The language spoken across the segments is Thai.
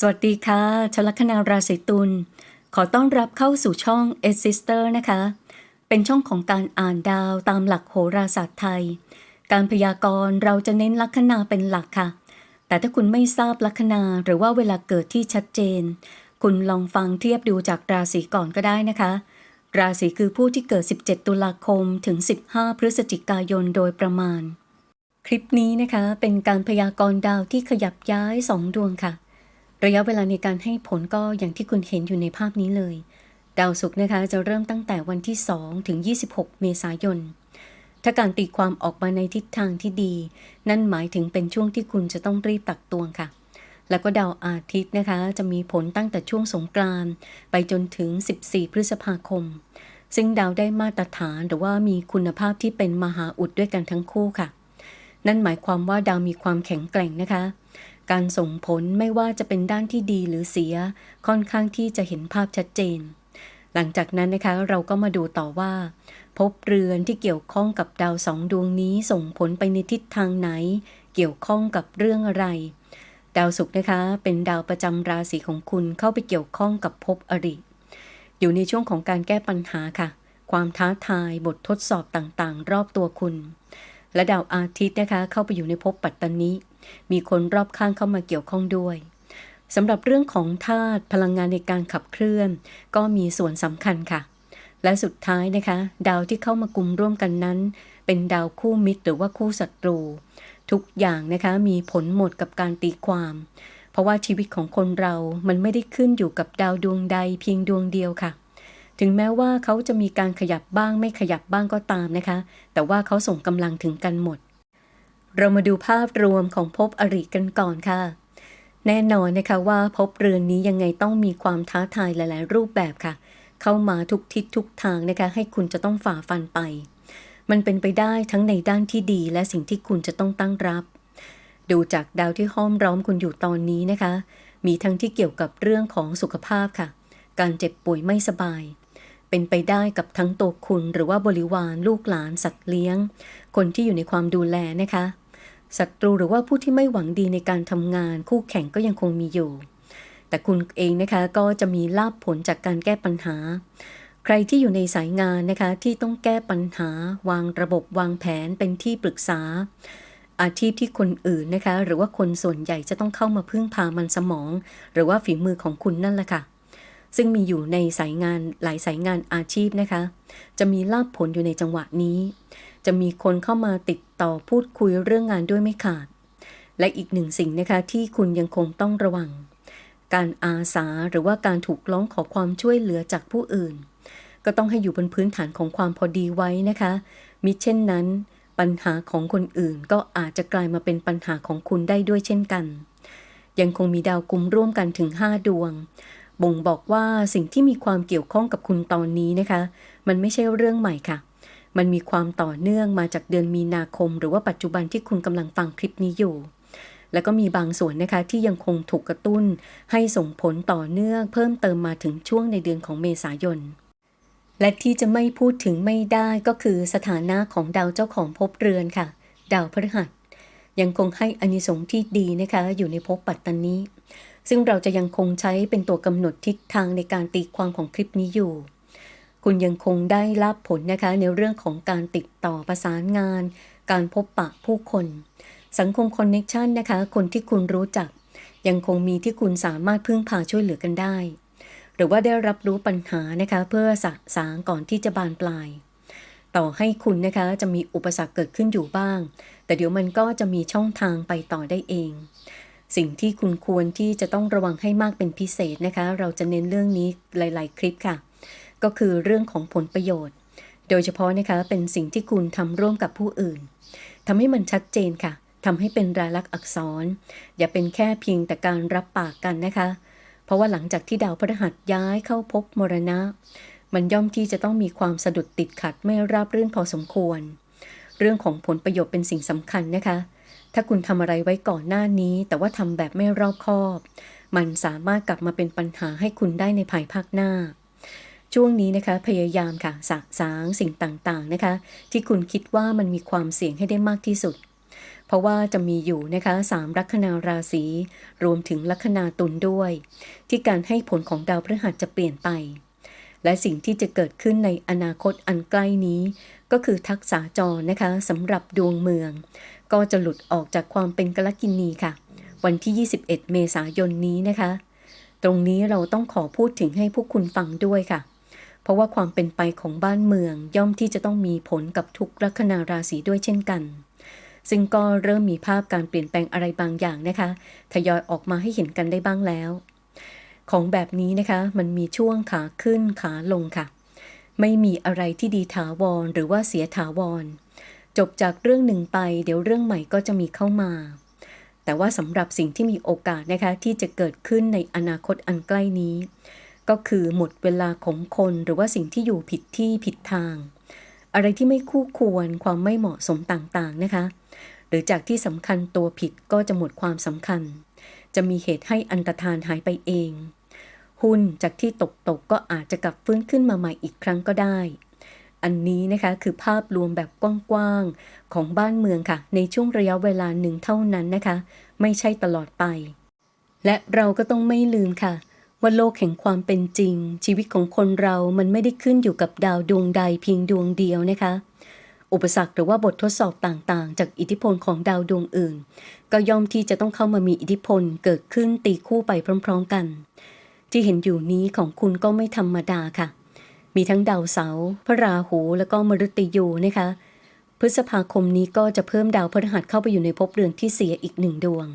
สวัสดีค่ะ ชลัคนาราศีตุล ขอต้อนรับเข้าสู่ช่อง e s i s t e r นะคะ เป็นช่องของการอ่านดาวตามหลักโหราศาสตร์ไทย การพยากรณ์เราจะเน้นลัคนาเป็นหลักค่ะ แต่ถ้าคุณไม่ทราบลัคนาหรือว่าเวลาเกิดที่ชัดเจน คุณลองฟังเทียบดูจากราศีก่อนก็ได้นะคะ ราศีคือผู้ที่เกิด 17 ตุลาคมถึง 15 พฤศจิกายนโดยประมาณ คลิปนี้นะคะเป็นการพยากรณ์ดาวที่ขยับย้ายสองดวงค่ะ ระยะเวลาในการให้ผลก็อย่างที่คุณเห็นอยู่ในภาพนี้เลย ดาวศุกร์นะคะจะเริ่มตั้งแต่วันที่ 2 ถึง 26 เมษายน ถ้าการตีความออกมาในทิศทางที่ดี นั่นหมายถึงเป็นช่วงที่คุณจะต้องรีบตักตวงค่ะ แล้วก็ดาวอาทิตย์นะคะ จะมีผลตั้งแต่ช่วงสงกรานต์ไปจนถึง 14 พฤษภาคม ซึ่งดาวได้มาตรฐานหรือว่ามีคุณภาพที่เป็นมหาอุดด้วยกันทั้งคู่ค่ะ นั่นหมายความว่าดาวมีความแข็งแกร่งนะคะ การส่งผลไม่ว่าจะเป็นด้านที่ดีหรือเสีย ค่อนข้างที่จะเห็นภาพชัดเจน หลังจากนั้นนะคะเราก็มาดูต่อว่า พบเรือนที่เกี่ยวข้องกับดาวสองดวงนี้ส่งผลไปในทิศทางไหน เกี่ยวข้องกับเรื่องอะไร ดาวศุกร์นะคะ เป็นดาวประจำราศีของคุณเข้าไปเกี่ยวข้องกับภพอริ อยู่ในช่วงของการแก้ปัญหาค่ะ ความท้าทายบททดสอบต่างๆ รอบตัวคุณ และดาวอาทิตย์นะคะเข้าไปอยู่ในภพปัตตานิมีคนรอบข้างเข้ามาเกี่ยวข้องด้วยสำหรับเรื่องของธาตุพลังงานในการขับเคลื่อน ก็มีส่วนสำคัญค่ะ และสุดท้ายนะคะ ดาวที่เข้ามากลุ่มร่วมกันนั้น เป็นดาวคู่มิตรหรือว่าคู่ศัตรู ทุกอย่างนะคะมีผลหมดกับการตีความ เพราะว่าชีวิตของคนเรามันไม่ได้ขึ้นอยู่กับดาวดวงใดเพียงดวงเดียวค่ะ ถึงแม้ว่าเขาจะมีการขยับบ้างไม่ขยับบ้างก็ตามนะคะ แต่ว่าเขาส่งกำลังถึงกันหมด เรามาดูภาพรวมของภพอริกันก่อนค่ะ แน่นอนนะคะว่าภพเรือนนี้ยังไงต้องมีความท้าทายหลาย ๆ รูปแบบค่ะ เข้ามาทุกทิศทุกทางนะคะ ให้คุณจะต้องฝ่าฟันไป มันเป็นไปได้ทั้งในด้านที่ดีและสิ่งที่คุณจะต้องตั้งรับ ดูจากดาวที่ห้อมล้อมคุณอยู่ตอนนี้นะคะ มีทั้งที่เกี่ยวกับเรื่องของสุขภาพค่ะ การเจ็บป่วยไม่สบาย เป็นไปได้กับทั้งตัวคุณหรือว่าบริวารลูกหลานสัตว์เลี้ยง คนที่อยู่ในความดูแลนะคะศัตรูหรือว่าผู้ที่ไม่หวังดีในการทำงานคู่แข่งก็ยังคงมีอยู่ แต่คุณเองนะคะก็จะมีลาบผลจากการแก้ปัญหา ใครที่อยู่ในสายงานนะคะที่ต้องแก้ปัญหา วางระบบวางแผนเป็นที่ปรึกษา อาชีพที่คนอื่นนะคะ หรือว่าคนส่วนใหญ่จะต้องเข้ามาพึ่งพามันสมอง หรือว่าฝีมือของคุณนั่นแหละค่ะ ซึ่งมีอยู่ในสายงานหลายสายงานอาชีพนะคะ จะมีลาบผลอยู่ในจังหวะนี้ จะมีคนเข้ามาติดต่อพูดคุยเรื่องงานด้วยไม่ขาด และอีกหนึ่งสิ่งนะคะที่คุณยังคงต้องระวัง การอาสาหรือว่าการถูกร้องขอความช่วยเหลือจากผู้อื่น ก็ต้องให้อยู่บนพื้นฐานของความพอดีไว้นะคะมิเช่นนั้น ปัญหาของคนอื่นก็อาจจะกลายมาเป็นปัญหาของคุณได้ด้วยเช่นกัน ยังคงมีดาวกุมร่วมกันถึง 5 ดวง บ่งบอกว่าสิ่งที่มีความเกี่ยวข้องกับคุณตอนนี้นะคะ มันไม่ใช่เรื่องใหม่ค่ะ มันมีความต่อเนื่องมาจากเดือนมีนาคม หรือว่าปัจจุบันที่คุณกำลังฟังคลิปนี้อยู่ แล้วก็มีบางส่วนนะคะที่ยังคงถูกกระตุ้น ให้ส่งผลต่อเนื่อง เพิ่มเติมมาถึงช่วงในเดือนของเมษายน และที่จะไม่พูดถึงไม่ได้ก็คือสถานะของดาวเจ้าของภพเรือนค่ะ ดาวพฤหัสยังคงให้อานิสงส์ที่ดีนะคะ อยู่ในภพปัตตานี ซึ่งเราจะยังคงใช้เป็นตัวกำหนดทิศทางในการตีความของคลิปนี้อยู่ คุณยังคงได้รับผลนะคะในเรื่องของการติดต่อประสานงาน การพบปะผู้คน สังคมคอนเน็ชันนะคะ คนที่คุณรู้จัก ยังคงมีที่คุณสามารถพึ่งพาช่วยเหลือกันได้ หรือว่าได้รับรู้ปัญหานะคะเพื่อสะสางก่อนที่จะบานปลาย ต่อให้คุณนะคะจะมีอุปสรรคเกิดขึ้นอยู่บ้าง แต่เดี๋ยวมันก็จะมีช่องทางไปต่อได้เอง สิ่งที่คุณควรที่จะต้องระวังให้มากเป็นพิเศษนะคะ เราจะเน้นเรื่องนี้หลาย ๆ คลิปค่ะ ก็คือเรื่องของผลประโยชน์ โดยเฉพาะนะคะเป็นสิ่งที่คุณทำร่วมกับผู้อื่นทำให้มันชัดเจนค่ะทำให้เป็นรายลักษณ์อักษร อย่าเป็นแค่เพียงแต่การรับปากกันนะคะ เพราะว่าหลังจากที่ดาวพฤหัสย้ายเข้าพบมรณะ มันย่อมที่จะต้องมีความสะดุดติดขัดไม่ราบรื่นพอสมควร เรื่องของผลประโยชน์เป็นสิ่งสำคัญนะคะ ถ้าคุณทำอะไรไว้ก่อนหน้านี้ แต่ว่าทำแบบไม่รอบคอบ มันสามารถกลับมาเป็นปัญหาให้คุณได้ในภายภาคหน้า ช่วงนี้นะคะพยายามค่ะสะสางสิ่งต่างๆนะคะ ที่คุณคิดว่ามันมีความเสี่ยงให้ได้มากที่สุด เพราะว่าจะมีอยู่นะคะสามลัคนาราศีรวมถึงลัคนาตุลด้วย ที่การให้ผลของดาวพฤหัสจะเปลี่ยนไปและสิ่งที่จะเกิดขึ้นในอนาคตอันใกล้นี้ ก็คือทักษะจรนะคะสำหรับดวงเมือง ก็จะหลุดออกจากความเป็นกลกินีค่ะ วันที่ 21 เมษายนนี้นะคะ ตรงนี้เราต้องขอพูดถึงให้พวกคุณฟังด้วยค่ะ เพราะว่าความเป็นไปของบ้านเมืองย่อมที่จะต้องมีผลกับทุกลัคนาราศีด้วยเช่นกัน ซึ่งก็เริ่มมีภาพการเปลี่ยนแปลงอะไรบางอย่างนะคะ ทยอยออกมาให้เห็นกันได้บ้างแล้ว ของแบบนี้นะคะมันมีช่วงขาขึ้นขาลงค่ะ ไม่มีอะไรที่ดีถาวรหรือว่าเสียถาวร จบจากเรื่องหนึ่งไป เดี๋ยวเรื่องใหม่ก็จะมีเข้ามา แต่ว่าสำหรับสิ่งที่มีโอกาสนะคะที่จะเกิดขึ้นในอนาคตอันใกล้นี้ ก็คือหมดเวลาของคนหรือว่าสิ่งที่อยู่ผิดที่ผิดทาง อะไรที่ไม่คู่ควรความไม่เหมาะสมต่างๆนะคะ หรือจากที่สำคัญตัวผิดก็จะหมดความสำคัญ จะมีเหตุให้อันตรธานหายไปเอง หุ้นจากที่ตกตกก็อาจจะกลับฟื้นขึ้นมาใหม่อีกครั้งก็ได้ อันนี้นะคะคือภาพรวมแบบกว้างๆของบ้านเมืองค่ะ ในช่วงระยะเวลาหนึ่งเท่านั้นนะคะ ไม่ใช่ตลอดไป และเราก็ต้องไม่ลืมค่ะ ว่าโลกแห่งความเป็นจริง ชีวิตของคนเรามันไม่ได้ขึ้นอยู่กับดาวดวงใดเพียงดวงเดียวนะคะ อุปสรรคหรือว่าบททดสอบต่างๆ จากอิทธิพลของดาวดวงอื่น ก็ย่อมที่จะต้องเข้ามามีอิทธิพลเกิดขึ้นตีคู่ไปพร้อม ๆ กัน ที่เห็นอยู่นี้ของคุณก็ไม่ธรรมดาค่ะ มีทั้งดาวเสาร์พระราหูแล้วก็มฤตยูนะคะ พฤษภาคมนี้ก็จะเพิ่มดาวพฤหัสเข้าไปอยู่ในภพเรือนที่เสียอีกหนึ่งดวง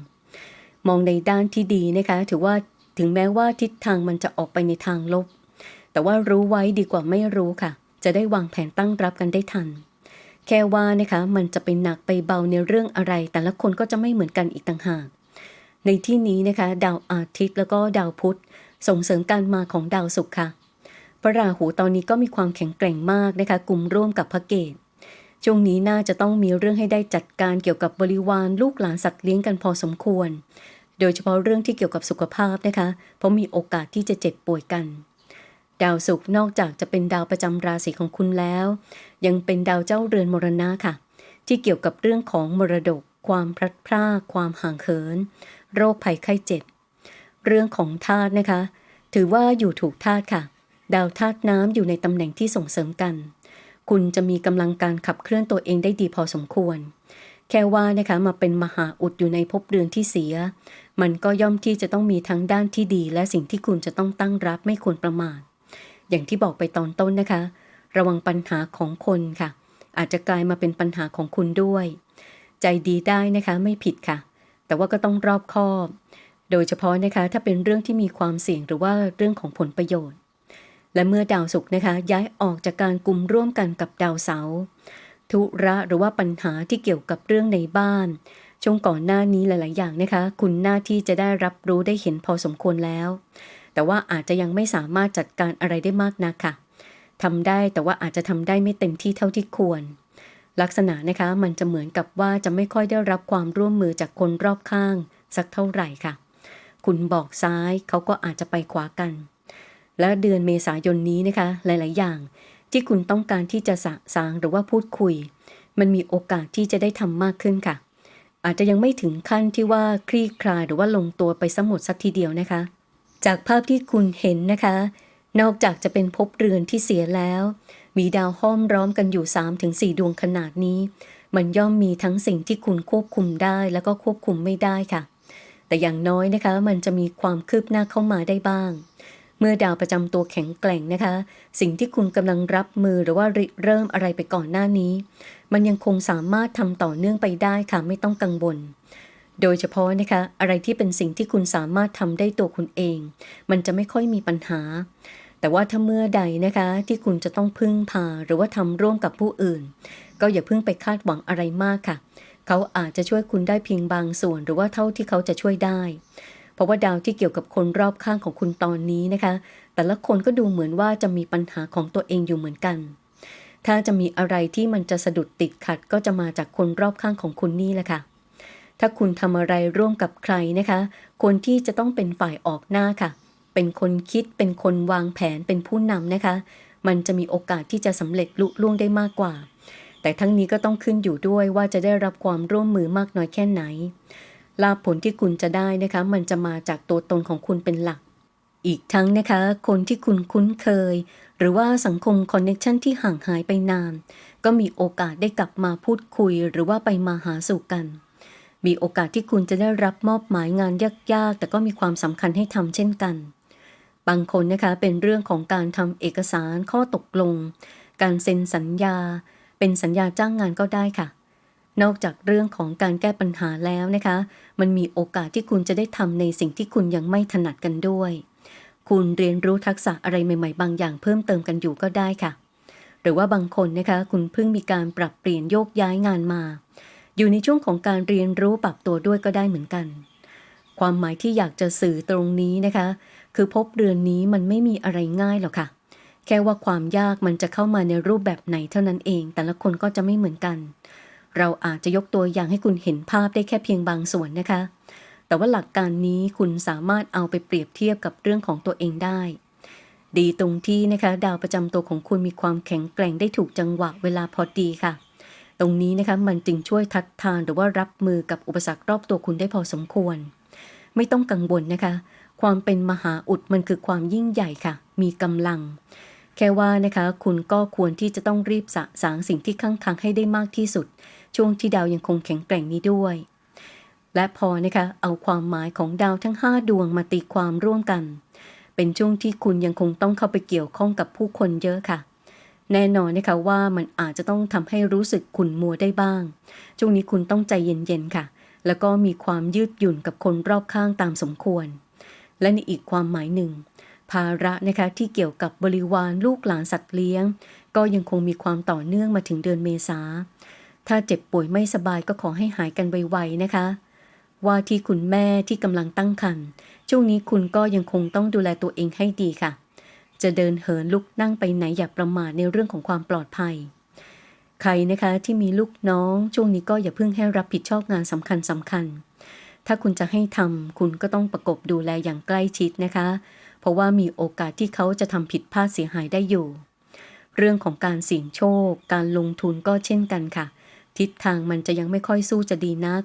มองในด้านที่ดีนะคะ ถือว่าถึงแม้ว่าทิศทางมันจะออกไปในทางลบ แต่ว่ารู้ไว้ดีกว่าไม่รู้ค่ะ จะได้วางแผนตั้งรับกันได้ทัน แค่ว่านะคะมันจะไปหนักไปเบาในเรื่องอะไร แต่ละคนก็จะไม่เหมือนกันอีกต่างหาก ในที่นี้นะคะ ดาวอาทิตย์แล้วก็ดาวพุธส่งเสริมการมาของดาวศุกร์ค่ะ พระราหูตอนนี้ก็มีความแข็งแกร่งมากนะคะกลุ่มร่วมกับพระเกตช่วงนี้น่าจะต้องมีเรื่องให้ได้จัดการเกี่ยวกับบริวารลูกหลานสัตว์เลี้ยงกันพอสมควร โดยเฉพาะเรื่องที่เกี่ยวกับสุขภาพนะคะ เพราะมีโอกาสที่จะเจ็บป่วยกัน ดาวศุกร์นอกจากจะเป็นดาวประจำราศีของคุณแล้ว ยังเป็นดาวเจ้าเรือนมรณะค่ะ ที่เกี่ยวกับเรื่องของมรดก ความพลัดพรากความห่างเหิน โรคภัยไข้เจ็บ เรื่องของธาตุนะคะ ถือว่าอยู่ถูกธาตุค่ะ ดาวธาตุน้ำอยู่ในตำแหน่งที่ส่งเสริมกัน คุณจะมีกำลังการขับเคลื่อนตัวเองได้ดีพอสมควร แค่ว่านะคะมาเป็นมหาอุดอยู่ในภพเรือนที่เสีย มันก็ย่อมที่จะต้องมีทั้งด้านที่ดี และสิ่งที่คุณจะต้องตั้งรับไม่ควรประมาท อย่างที่บอกไปตอนต้นนะคะ ระวังปัญหาของคนค่ะ อาจจะกลายมาเป็นปัญหาของคุณด้วย ใจดีได้นะคะไม่ผิดค่ะ แต่ว่าก็ต้องรอบคอบ โดยเฉพาะนะคะถ้าเป็นเรื่องที่มีความเสี่ยงหรือว่าเรื่องของผลประโยชน์ และเมื่อดาวศุกร์นะคะย้ายออกจากการกลุ่มร่วมกันกับดาวเสาร์ธุระหรือว่าปัญหาที่เกี่ยวกับเรื่องในบ้าน ช่วงก่อนหน้านี้หลาย ๆ อย่างนะคะ คุณหน้าที่จะได้รับรู้ได้เห็นพอสมควรแล้ว แต่ว่าอาจจะยังไม่สามารถจัดการอะไรได้มากนักค่ะทำได้แต่ว่าอาจจะทำได้ไม่เต็มที่เท่าที่ควร ลักษณะนะคะมันจะเหมือนกับว่าจะไม่ค่อยได้รับความร่วมมือจากคนรอบข้าง สักเท่าไหร่ค่ะ คุณบอกซ้ายเขาก็อาจจะไปขวากัน และเดือนเมษายนนี้นะคะ หลาย ๆ อย่าง ที่คุณต้องการที่จะสะสางหรือว่าพูดคุย มันมีโอกาสที่จะได้ทำมากขึ้นค่ะ อาจจะยังไม่ถึงขั้นที่ว่าคลี่คลายหรือว่าลงตัวไปสมหมดสักทีเดียวนะคะ จากภาพที่คุณเห็นนะคะ นอกจากจะเป็นภพเรือนที่เสียแล้ว มีดาวห้อมร้อมกันอยู่ 3-4 ดวงขนาดนี้ มันย่อมมีทั้งสิ่งที่คุณควบคุมได้แล้วก็ควบคุมไม่ได้ค่ะแต่อย่างน้อยนะคะมันจะมีความคืบหน้าเข้ามาได้บ้าง เมื่อดาวประจำตัวแข็งแกร่งนะคะ สิ่งที่คุณกำลังรับมือหรือว่าริเริ่มอะไรไปก่อนหน้านี้ มันยังคงสามารถทำต่อเนื่องไปได้ค่ะไม่ต้องกังวลโดยเฉพาะนะคะอะไรที่เป็นสิ่งที่คุณสามารถทำได้ตัวคุณเอง มันจะไม่ค่อยมีปัญหา แต่ว่าถ้าเมื่อใดนะคะที่คุณจะต้องพึ่งพาหรือว่าทำร่วมกับผู้อื่น ก็อย่าเพิ่งไปคาดหวังอะไรมากค่ะ เขาอาจจะช่วยคุณได้เพียงบางส่วน หรือว่าเท่าที่เขาจะช่วยได้ เพราะว่าดาวที่เกี่ยวกับคนรอบข้างของคุณตอนนี้นะคะ แต่ละคนก็ดูเหมือนว่าจะมีปัญหาของตัวเองอยู่เหมือนกัน ถ้าจะมีอะไรที่มันจะสะดุดติดขัดก็จะมาจากคนรอบข้างของคุณนี่แหละค่ะ ถ้าคุณทำอะไรร่วมกับใครนะคะ คนที่จะต้องเป็นฝ่ายออกหน้าค่ะ เป็นคนคิด เป็นคนวางแผน เป็นผู้นำนะคะ มันจะมีโอกาสที่จะสำเร็จลุล่วงได้มากกว่าแต่ทั้งนี้ก็ต้องขึ้นอยู่ด้วยว่าจะได้รับความร่วมมือมากน้อยแค่ไหน ลาภผลที่คุณจะได้นะคะ มันจะมาจากตัวตนของคุณเป็นหลัก อีกทั้งนะคะ คนที่คุณคุ้นเคย หรือว่าสังคมคอนเน็ชันที่ห่างหายไปนาน ก็มีโอกาสได้กลับมาพูดคุย หรือว่าไปมาหาสู่กัน มีโอกาสที่คุณจะได้รับมอบหมายงานยากๆ แต่ก็มีความสำคัญให้ทำเช่นกัน บางคนนะคะเป็นเรื่องของการทำเอกสารข้อตกลง การเซ็นสัญญา เป็นสัญญาจ้างงานก็ได้ค่ะ นอกจากเรื่องของการแก้ปัญหาแล้วนะคะ มันมีโอกาสที่คุณจะได้ทำในสิ่งที่คุณยังไม่ถนัดกันด้วย คุณเรียนรู้ทักษะอะไรใหม่ๆ บางอย่างเพิ่มเติมกันอยู่ก็ได้ค่ะ หรือว่าบางคนนะคะ คุณเพิ่งมีการปรับเปลี่ยนโยกย้ายงานมา อยู่ในช่วงของการเรียนรู้ปรับตัวด้วยก็ได้เหมือนกัน ความหมายที่อยากจะสื่อตรงนี้นะคะ คือพบเรือนนี้มันไม่มีอะไรง่ายหรอกค่ะ แค่ว่าความยากมันจะเข้ามาในรูปแบบไหนเท่านั้นเอง แต่ละคนก็จะไม่เหมือนกัน เราอาจจะยกตัวอย่างให้คุณเห็นภาพได้แค่เพียงบางส่วนนะคะ แต่ว่าหลักการนี้คุณสามารถเอาไปเปรียบเทียบกับเรื่องของตัวเองได้ ดีตรงที่นะคะดาวประจำตัวของคุณมีความแข็งแกร่งได้ถูกจังหวะเวลาพอดีค่ะ ตรงนี้นะคะมันจึงช่วยทัดทานหรือว่ารับมือกับอุปสรรครอบตัวคุณได้พอสมควร ไม่ต้องกังวลนะคะ ความเป็นมหาอุดมันคือความยิ่งใหญ่ค่ะ มีกำลัง แค่ว่านะคะคุณก็ควรที่จะต้องรีบสะสางสิ่งที่ข้างค้างให้ได้มากที่สุด ช่วงที่ดาวยังคงแข็งแกร่งนี้ด้วย และพอนะคะเอาความหมายของดาวทั้ง 5 ดวงมาตีความร่วมกัน เป็นช่วงที่คุณยังคงต้องเข้าไปเกี่ยวข้องกับผู้คนเยอะค่ะ แน่นอนนะคะว่ามันอาจจะต้องทำให้รู้สึกขุ่นมัวได้บ้าง ช่วงนี้คุณต้องใจเย็นๆค่ะ แล้วก็มีความยืดหยุ่นกับคนรอบข้างตามสมควร และในอีกความหมายหนึ่ง ภาระนะคะที่เกี่ยวกับบริวารลูกหลานสัตว์เลี้ยง ก็ยังคงมีความต่อเนื่องมาถึงเดือนเมษา ถ้าเจ็บป่วยไม่สบายก็ขอให้หายกันไวๆนะคะ ว่าที่คุณแม่ที่กำลังตั้งครรภ์ช่วงนี้คุณก็ยังคงต้องดูแลตัวเองให้ดีค่ะ จะเดินเหินลุกนั่งไปไหนอย่าประมาทในเรื่องของความปลอดภัย ใครนะคะที่มีลูกน้องช่วงนี้ก็อย่าเพิ่งให้รับผิดชอบงานสำคัญสำคัญถ้าคุณจะให้ทำคุณก็ต้องประกบดูแลอย่างใกล้ชิดนะคะ เพราะว่ามีโอกาสที่เขาจะทำผิดพลาดเสียหายได้อยู่ เรื่องของการเสี่ยงโชค การลงทุนก็เช่นกันค่ะ ทิศทางมันจะยังไม่ค่อยสู้จะดีนัก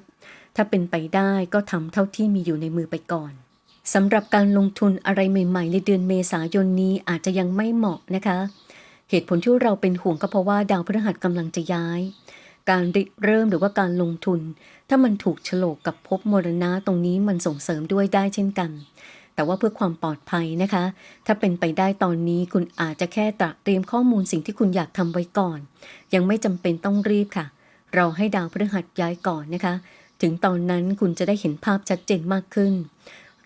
ถ้าเป็นไปได้ก็ทำเท่าที่มีอยู่ในมือไปก่อนสำหรับการลงทุนอะไรใหม่ ๆ ในเดือนเมษายนนี้อาจจะยังไม่เหมาะนะคะ เหตุผลที่เราเป็นห่วงก็เพราะว่าดาวพฤหัสกำลังจะย้าย การเริ่มหรือว่าการลงทุน ถ้ามันถูกโฉลกกับภพมรณะตรงนี้มันส่งเสริมด้วยได้เช่นกัน แต่ว่าเพื่อความปลอดภัยนะคะ ถ้าเป็นไปได้ตอนนี้คุณอาจจะแค่ตระเตรียมข้อมูลสิ่งที่คุณอยากทำไว้ก่อน ยังไม่จำเป็นต้องรีบค่ะ เราให้ดาวพฤหัสย้ายก่อนนะคะ ถึงตอนนั้นคุณจะได้เห็นภาพชัดเจนมากขึ้น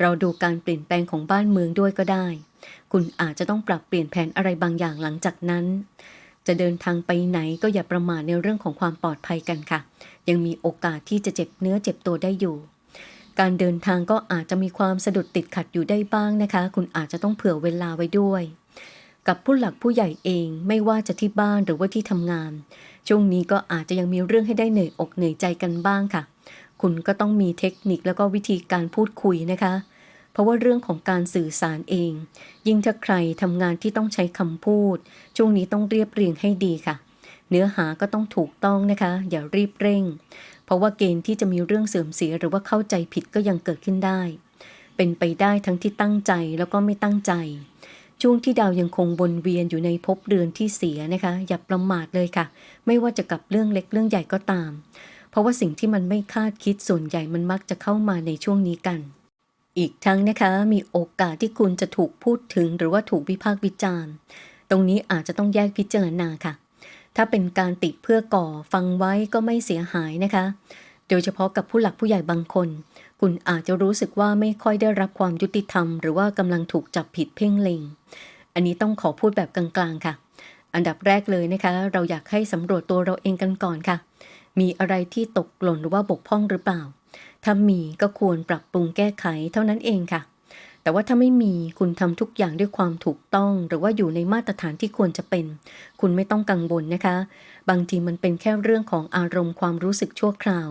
เราดูการเปลี่ยนแปลงของบ้านเมืองด้วยก็ได้ คุณอาจจะต้องปรับเปลี่ยนแผนอะไรบางอย่างหลังจากนั้น จะเดินทางไปไหนก็อย่าประมาทในเรื่องของความปลอดภัยกันค่ะ ยังมีโอกาสที่จะเจ็บเนื้อเจ็บตัวได้อยู่ การเดินทางก็อาจจะมีความสะดุดติดขัดอยู่ได้บ้างนะคะ คุณอาจจะต้องเผื่อเวลาไว้ด้วย กับผู้หลักผู้ใหญ่เองไม่ว่าจะที่บ้านหรือว่าที่ทำงาน ช่วงนี้ก็อาจจะยังมีเรื่องให้ได้เหนื่อยอกเหนื่อยใจกันบ้างค่ะ คุณก็ต้องมีเทคนิคแล้วก็วิธีการพูดคุยนะคะ เพราะว่าเรื่องของการสื่อสารเอง ยิ่งถ้าใครทำงานที่ต้องใช้คำพูด ช่วงนี้ต้องเรียบเรียงให้ดีค่ะ เนื้อหาก็ต้องถูกต้องนะคะ อย่ารีบเร่ง เพราะว่าเกณฑ์ที่จะมีเรื่องเสื่อมเสียหรือว่าเข้าใจผิดก็ยังเกิดขึ้นได้ เป็นไปได้ทั้งที่ตั้งใจแล้วก็ไม่ตั้งใจ ช่วงที่ดาวยังคงวนเวียนอยู่ในภพเรือนที่เสียนะคะ อย่าประมาทเลยค่ะ ไม่ว่าจะกับเรื่องเล็กเรื่องใหญ่ก็ตาม เพราะว่าสิ่งที่มันไม่คาดคิดส่วนใหญ่มันมักจะเข้ามาในช่วงนี้กัน อีกทั้งนะคะมีโอกาสที่คุณจะถูกพูดถึงหรือว่าถูกวิพากษ์วิจารณ์ตรงนี้อาจจะต้องแยกพิจารณาค่ะ ถ้าเป็นการติเพื่อก่อฟังไว้ก็ไม่เสียหายนะคะ โดยเฉพาะกับผู้หลักผู้ใหญ่บางคน คุณอาจจะรู้สึกว่าไม่ค่อยได้รับความยุติธรรม หรือว่ากำลังถูกจับผิดเพ่งเล็ง อันนี้ต้องขอพูดแบบกลางๆค่ะ อันดับแรกเลยนะคะ เราอยากให้สำรวจตัวเราเองกันก่อนค่ะ มีอะไรที่ตกหล่นหรือว่าบกพร่องหรือเปล่า ถ้ามีก็ควรปรับปรุงแก้ไขเท่านั้นเองค่ะ แต่ว่าถ้าไม่มีคุณทำทุกอย่างด้วยความถูกต้อง หรือว่าอยู่ในมาตรฐานที่ควรจะเป็น คุณไม่ต้องกังวลนะคะ บางทีมันเป็นแค่เรื่องของอารมณ์ความรู้สึกชั่วคราว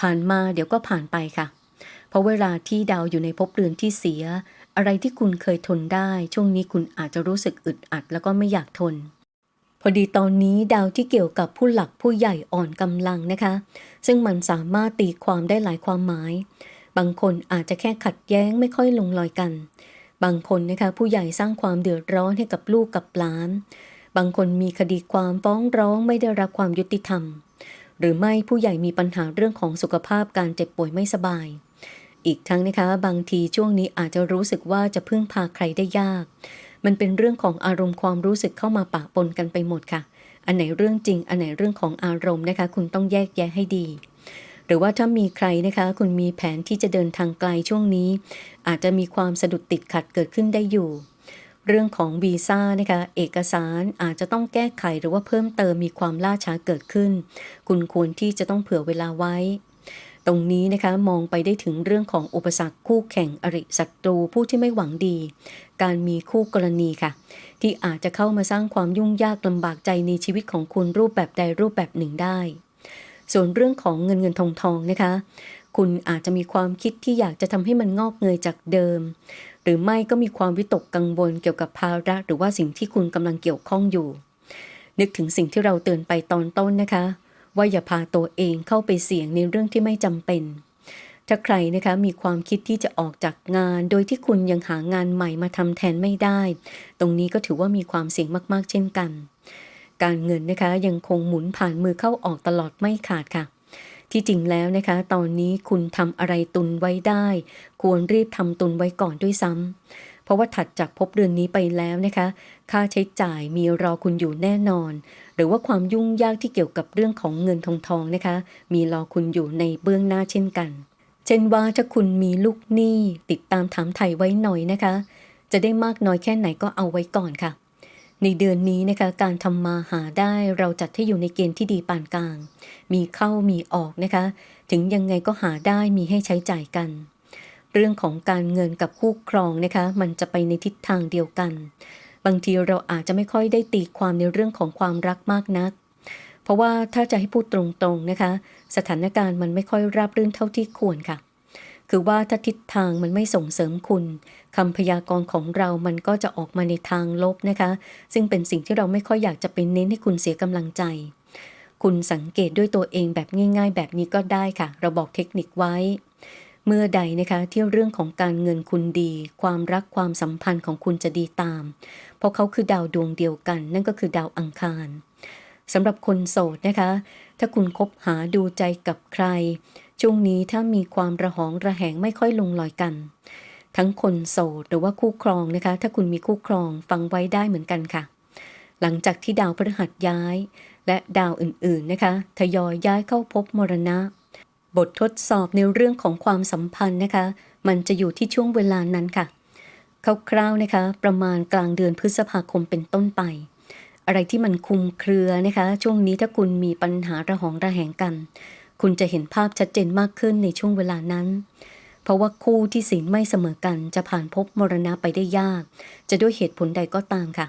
ผ่านมาเดี๋ยวก็ผ่านไปค่ะ เพราะเวลาที่ดาวอยู่ในภพเรือนที่เสีย อะไรที่คุณเคยทนได้ ช่วงนี้คุณอาจจะรู้สึกอึดอัด แล้วก็ไม่อยากทนพอดีตอนนี้ดาวที่เกี่ยวกับผู้หลักผู้ใหญ่อ่อนกำลังนะคะ ซึ่งมันสามารถตีความได้หลายความหมาย บางคนอาจจะแค่ขัดแย้งไม่ค่อยลงรอยกัน บางคนนะคะผู้ใหญ่สร้างความเดือดร้อนให้กับลูกกับหลาน บางคนมีคดีความฟ้องร้องไม่ได้รับความยุติธรรม หรือไม่ผู้ใหญ่มีปัญหาเรื่องของสุขภาพการเจ็บป่วยไม่สบาย อีกทั้งนะคะบางทีช่วงนี้อาจจะรู้สึกว่าจะพึ่งพาใครได้ยาก มันเป็นเรื่องของอารมณ์ความรู้สึกเข้ามาปะปนกันไปหมดค่ะ อันไหนเรื่องจริง อันไหนเรื่องของอารมณ์นะคะ คุณต้องแยกแยะให้ดี หรือว่าถ้ามีใครนะคะ คุณมีแผนที่จะเดินทางไกลช่วงนี้ อาจจะมีความสะดุดติดขัดเกิดขึ้นได้อยู่ เรื่องของวีซ่านะคะเอกสารอาจจะต้องแก้ไขหรือว่าเพิ่มเติมมีความล่าช้าเกิดขึ้น คุณควรที่จะต้องเผื่อเวลาไว้ตรงนี้นะคะมองไปได้ถึงเรื่องของอุปสรรคคู่แข่งอริศัตรูผู้ที่ไม่หวังดี การมีคู่กรณีค่ะ ที่อาจจะเข้ามาสร้างความยุ่งยากลำบากใจในชีวิตของคุณรูปแบบใดรูปแบบหนึ่งได้ ส่วนเรื่องของเงินเงินทองทองนะคะ คุณอาจจะมีความคิดที่อยากจะทำให้มันงอกเงยจากเดิม หรือไม่ก็มีความวิตกกังวลเกี่ยวกับภาระหรือว่าสิ่งที่คุณกำลังเกี่ยวข้องอยู่ นึกถึงสิ่งที่เราเตือนไปตอนต้นนะคะ ว่าอย่าพาตัวเองเข้าไปเสี่ยงในเรื่องที่ไม่จำเป็นถ้าใครนะคะมีความคิดที่จะออกจากงาน โดยที่คุณยังหางานใหม่มาทำแทนไม่ได้ ตรงนี้ก็ถือว่ามีความเสี่ยงมากๆ เช่นกัน การเงินนะคะยังคงหมุนผ่านมือเข้าออกตลอดไม่ขาดค่ะ ที่จริงแล้วนะคะ ตอนนี้คุณทำอะไรตุนไว้ได้ ควรรีบทำตุนไว้ก่อนด้วยซ้ำเพราะว่าถัดจากพบเดือนนี้ไปแล้วนะคะ ค่าใช้จ่ายมีรอคุณอยู่แน่นอน หรือว่าความยุ่งยากที่เกี่ยวกับเรื่องของเงินทองทองนะคะ มีรอคุณอยู่ในเบื้องหน้าเช่นกัน เช่นว่าถ้าคุณมีลูกหนี้ติดตามถามไถ่ไว้หน่อยนะคะ จะได้มากน้อยแค่ไหนก็เอาไว้ก่อนค่ะ ในเดือนนี้นะคะการทำมาหาได้เราจัดให้อยู่ในเกณฑ์ที่ดีปานกลาง มีเข้ามีออกนะคะ ถึงยังไงก็หาได้มีให้ใช้จ่ายกัน เรื่องของการเงินกับคู่ครองนะคะ มันจะไปในทิศทางเดียวกัน บางทีเราอาจจะไม่ค่อยได้ตีความในเรื่องของความรักมากนัก เพราะว่าถ้าจะให้พูดตรงๆนะคะ สถานการณ์มันไม่ค่อยราบรื่นเท่าที่ควรค่ะ คือว่าถ้าทิศทางมันไม่ส่งเสริมคุณคำพยากรณ์ของเรามันก็จะออกมาในทางลบนะคะ ซึ่งเป็นสิ่งที่เราไม่ค่อยอยากจะเป็นเน้นให้คุณเสียกำลังใจ คุณสังเกตด้วยตัวเองแบบง่าย ๆ แบบนี้ก็ได้ค่ะ เราบอกเทคนิคไว้ เมื่อใดนะคะที่เรื่องของการเงินคุณดี ความรักความสัมพันธ์ของคุณจะดีตาม เพราะเขาคือดาวดวงเดียวกัน นั่นก็คือดาวอังคารสำหรับคนโสดนะคะ ถ้าคุณคบหาดูใจกับใคร ช่วงนี้ถ้ามีความระหองระแหงไม่ค่อยลงรอยกัน ทั้งคนโสดหรือว่าคู่ครองนะคะ ถ้าคุณมีคู่ครองฟังไว้ได้เหมือนกันค่ะ หลังจากที่ดาวพฤหัสย้าย และดาวอื่นๆนะคะทยอยย้ายเข้าพบมรณะ บททดสอบในเรื่องของความสัมพันธ์นะคะ มันจะอยู่ที่ช่วงเวลานั้นค่ะคร่าวๆนะคะ ประมาณกลางเดือนพฤษภาคมเป็นต้นไป อะไรที่มันคุมเครือนะคะ ช่วงนี้ถ้าคุณมีปัญหาระหองระแหงกัน คุณจะเห็นภาพชัดเจนมากขึ้นในช่วงเวลานั้น เพราะว่าคู่ที่ศีลไม่เสมอกันจะผ่านพบมรณะไปได้ยาก จะด้วยเหตุผลใดก็ตามค่ะ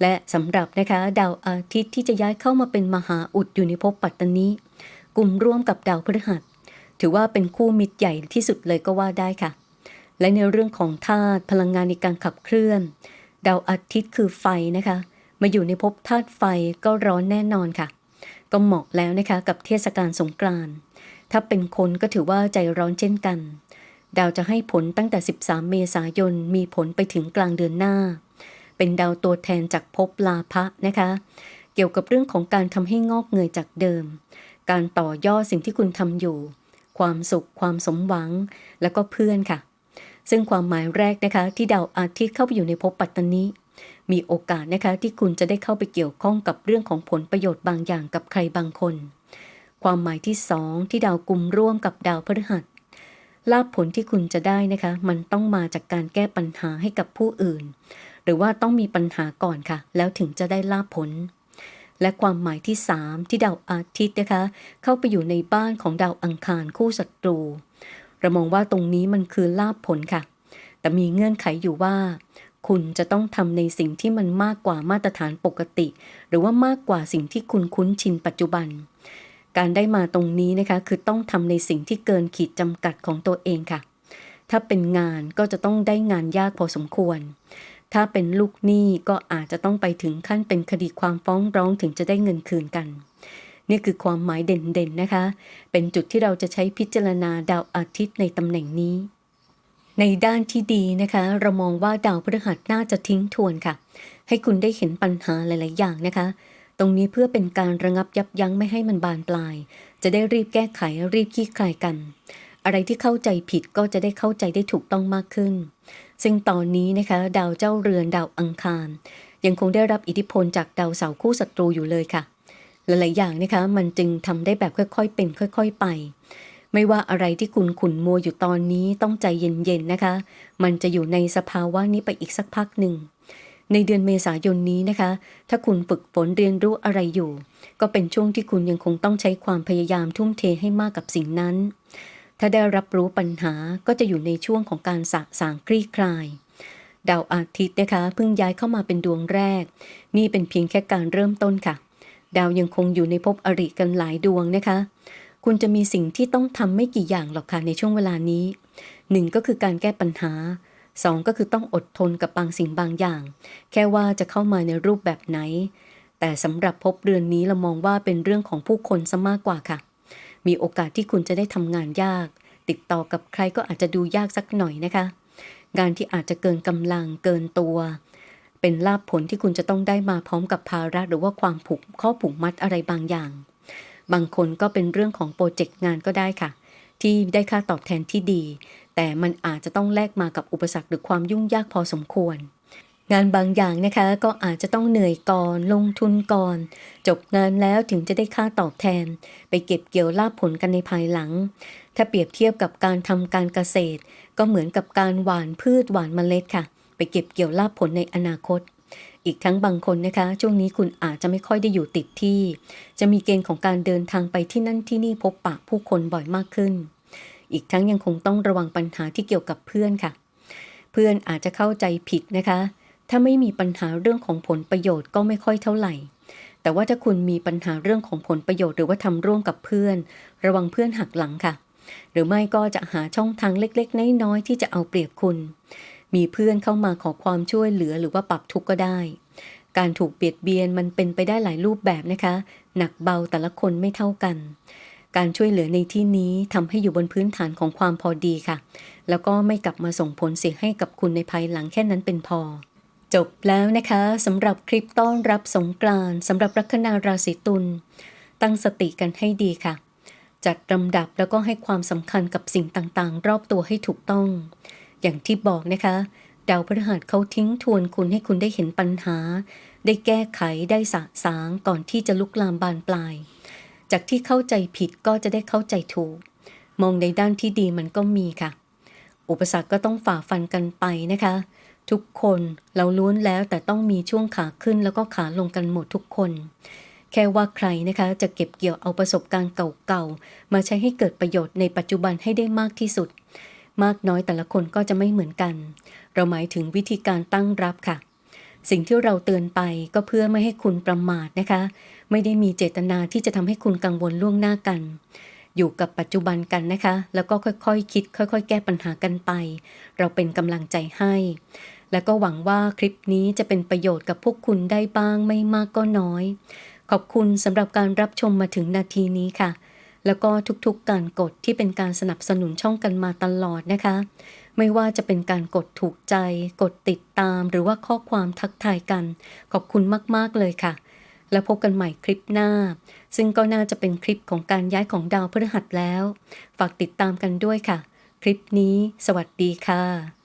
และสำหรับนะคะดาวอาทิตย์ที่จะย้ายเข้ามาเป็นมหาอุดอยู่ในภพปัตตานีกลุ่มร่วมกับดาวพฤหัส ถือว่าเป็นคู่มิตรใหญ่ที่สุดเลยก็ว่าได้ค่ะ และในเรื่องของธาตุพลังงานในการขับเคลื่อน ดาวอาทิตย์คือไฟนะคะ มาอยู่ในภพธาตุไฟก็ร้อนแน่นอนค่ะ ก็เหมาะแล้วนะคะกับเทศกาลสงกรานต์ถ้าเป็นคนก็ถือว่าใจร้อนเช่นกัน ดาวจะให้ผลตั้งแต่ 13 เมษายนมีผลไปถึงกลางเดือนหน้า เป็นดาวตัวแทนจากภพลาภะนะคะ เกี่ยวกับเรื่องของการทำให้งอกเงยจากเดิม การต่อยอดสิ่งที่คุณทำอยู่ ความสุข ความสมหวัง แล้วก็เพื่อนค่ะ ซึ่งความหมายแรกนะคะ ที่ดาวอาทิตย์เข้าไปอยู่ในภพปัตตานี มีโอกาสนะคะที่คุณจะได้เข้าไปเกี่ยวข้องกับเรื่องของผลประโยชน์บางอย่างกับใครบางคน ความหมายที่สองที่ดาวกลุ่มร่วมกับดาวพฤหัสลาภผลที่คุณจะได้นะคะ มันต้องมาจากการแก้ปัญหาให้กับผู้อื่น หรือว่าต้องมีปัญหาก่อนค่ะ แล้วถึงจะได้ลาภผล และความหมายที่ 3 ที่ดาวอาทิตย์นะคะ เข้าไปอยู่ในบ้านของดาวอังคารคู่ศัตรูเรามองว่าตรงนี้มันคือลาภผลค่ะ แต่มีเงื่อนไขอยู่ว่า คุณจะต้องทำในสิ่งที่มันมากกว่ามาตรฐานปกติ หรือว่ามากกว่าสิ่งที่คุณคุ้นชินปัจจุบัน การได้มาตรงนี้นะคะคือต้องทำในสิ่งที่เกินขีดจำกัดของตัวเองค่ะ ถ้าเป็นงานก็จะต้องได้งานยากพอสมควร ถ้าเป็นลูกหนี้ก็อาจจะต้องไปถึงขั้นเป็นคดีความฟ้องร้องถึงจะได้เงินคืนกันนี่คือความหมายเด่นๆนะคะ เป็นจุดที่เราจะใช้พิจารณาดาวอาทิตย์ในตำแหน่งนี้ ในด้านที่ดีนะคะ เรามองว่าดาวพฤหัสน่าจะทิ้งทวนค่ะ ให้คุณได้เห็นปัญหาหลาย ๆ อย่างนะคะ ตรงนี้เพื่อเป็นการระงับยับยั้งไม่ให้มันบานปลาย จะได้รีบแก้ไขรีบขี้คลายกัน อะไรที่เข้าใจผิดก็จะได้เข้าใจได้ถูกต้องมากขึ้น ซึ่งตอนนี้นะคะ ดาวเจ้าเรือนดาวอังคาร ยังคงได้รับอิทธิพลจากดาวเสาคู่ศัตรูอยู่เลยค่ะ หลาย ๆ อย่างนะคะ มันจึงทำได้แบบค่อย ๆ เป็นค่อย ๆ ไป ไม่ว่าอะไรที่คุณขุนมัวอยู่ตอนนี้ต้องใจเย็นๆนะคะ มันจะอยู่ในสภาวะนี้ไปอีกสักพักหนึ่ง ในเดือนเมษายนนี้นะคะ ถ้าคุณฝึกฝนเรียนรู้อะไรอยู่ ก็เป็นช่วงที่คุณยังคงต้องใช้ความพยายามทุ่มเทให้มากกับสิ่งนั้น ถ้าได้รับรู้ปัญหาก็จะอยู่ในช่วงของการสะสางคลี่คลายดาวอาทิตย์นะคะเพิ่งย้ายเข้ามาเป็นดวงแรก นี่เป็นเพียงแค่การเริ่มต้นค่ะ ดาวยังคงอยู่ในภพอริกันหลายดวงนะคะ คุณจะมีสิ่งที่ต้องทำไม่กี่อย่างหรอกค่ะในช่วงเวลานี้หนึ่งก็คือการแก้ปัญหาสองก็คือต้องอดทนกับบางสิ่งบางอย่าง แค่ว่าจะเข้ามาในรูปแบบไหน แต่สำหรับภพเรือนนี้เรามองว่าเป็นเรื่องของผู้คนซะมากกว่าค่ะ มีโอกาสที่คุณจะได้ทำงานยาก ติดต่อกับใครก็อาจจะดูยากสักหน่อยนะคะ งานที่อาจจะเกินกำลังเกินตัว เป็นลาภผลที่คุณจะต้องได้มาพร้อมกับภาระหรือว่าความผูกข้อผูกมัดอะไรบางอย่าง บางคนก็เป็นเรื่องของโปรเจกต์งานก็ได้ค่ะ ที่ได้ค่าตอบแทนที่ดี แต่มันอาจจะต้องแลกมากับอุปสรรคหรือความยุ่งยากพอสมควรงานบางอย่างนะคะก็อาจจะต้องเหนื่อยก่อนลงทุนก่อน จบงานแล้วถึงจะได้ค่าตอบแทน ไปเก็บเกี่ยวลาผลกันในภายหลัง ถ้าเปรียบเทียบกับการทำการเกษตร ก็เหมือนกับการหว่านพืชหว่านเมล็ดค่ะ ไปเก็บเกี่ยวลาผลในอนาคต อีกทั้งบางคนนะคะ ช่วงนี้คุณอาจจะไม่ค่อยได้อยู่ติดที่ จะมีเกณฑ์ของการเดินทางไปที่นั่นที่นี่พบปะผู้คนบ่อยมากขึ้น อีกทั้งยังคงต้องระวังปัญหาที่เกี่ยวกับเพื่อนค่ะ เพื่อนอาจจะเข้าใจผิดนะคะ ถ้าไม่มีปัญหาเรื่องของผลประโยชน์ก็ไม่ค่อยเท่าไหร่ แต่ว่าถ้าคุณมีปัญหาเรื่องของผลประโยชน์หรือว่าทำร่วมกับเพื่อน ระวังเพื่อนหักหลังค่ะ หรือไม่ก็จะหาช่องทางเล็กๆน้อยๆที่จะเอาเปรียบคุณ มีเพื่อนเข้ามาขอความช่วยเหลือหรือว่าปรับทุกข์ก็ได้ การถูกเบียดเบียนมันเป็นไปได้หลายรูปแบบนะคะ หนักเบาแต่ละคนไม่เท่ากัน การช่วยเหลือในที่นี้ทำให้อยู่บนพื้นฐานของความพอดีค่ะ แล้วก็ไม่กลับมาส่งผลเสียให้กับคุณในภายหลังแค่นั้นเป็นพอจบแล้วนะคะสำหรับคลิปต้อนรับสงกรานต์สำหรับลัคนาราศีตุลตั้งสติกันให้ดีค่ะ จัดลำดับแล้วก็ให้ความสำคัญกับสิ่งต่างๆ รอบตัวให้ถูกต้อง อย่างที่บอกนะคะ ดาวพฤหัสเขาทิ้งทวนคุณให้คุณได้เห็นปัญหา ได้แก้ไขได้สะสางก่อนที่จะลุกลามบานปลาย จากที่เข้าใจผิดก็จะได้เข้าใจถูก มองในด้านที่ดีมันก็มีค่ะ อุปสรรคก็ต้องฝ่าฟันกันไปนะคะ ทุกคนเราล้วนแล้วแต่ต้องมีช่วงขาขึ้นแล้วก็ขาลงกันหมดทุกคนแค่ว่าใครนะคะจะเก็บเกี่ยวเอาประสบการณ์เก่าๆ มาใช้ให้เกิดประโยชน์ในปัจจุบันให้ได้มากที่สุด มากน้อยแต่ละคนก็จะไม่เหมือนกัน เราหมายถึงวิธีการตั้งรับค่ะ สิ่งที่เราเตือนไปก็เพื่อไม่ให้คุณประมาทนะคะ ไม่ได้มีเจตนาที่จะทำให้คุณกังวลล่วงหน้ากัน อยู่กับปัจจุบันกันนะคะ แล้วก็ค่อยๆคคิด ค่อย ๆ แก้ปัญหากันไป เราเป็นกำลังใจให้ แล้วก็หวังว่าคลิปนี้จะเป็นประโยชน์กับพวกคุณได้บ้างไม่มากก็น้อย ขอบคุณสำหรับการรับชมมาถึงนาทีนี้ค่ะ แล้วก็ทุกๆการกดที่เป็นการสนับสนุนช่องกันมาตลอดนะคะ ไม่ว่าจะเป็นการกดถูกใจ กดติดตาม หรือว่าข้อความทักทายกัน ขอบคุณมากๆเลยค่ะ แล้วพบกันใหม่คลิปหน้า ซึ่งก็น่าจะเป็นคลิปของการย้ายของดาวพฤหัสแล้ว ฝากติดตามกันด้วยค่ะ คลิปนี้ สวัสดีค่ะ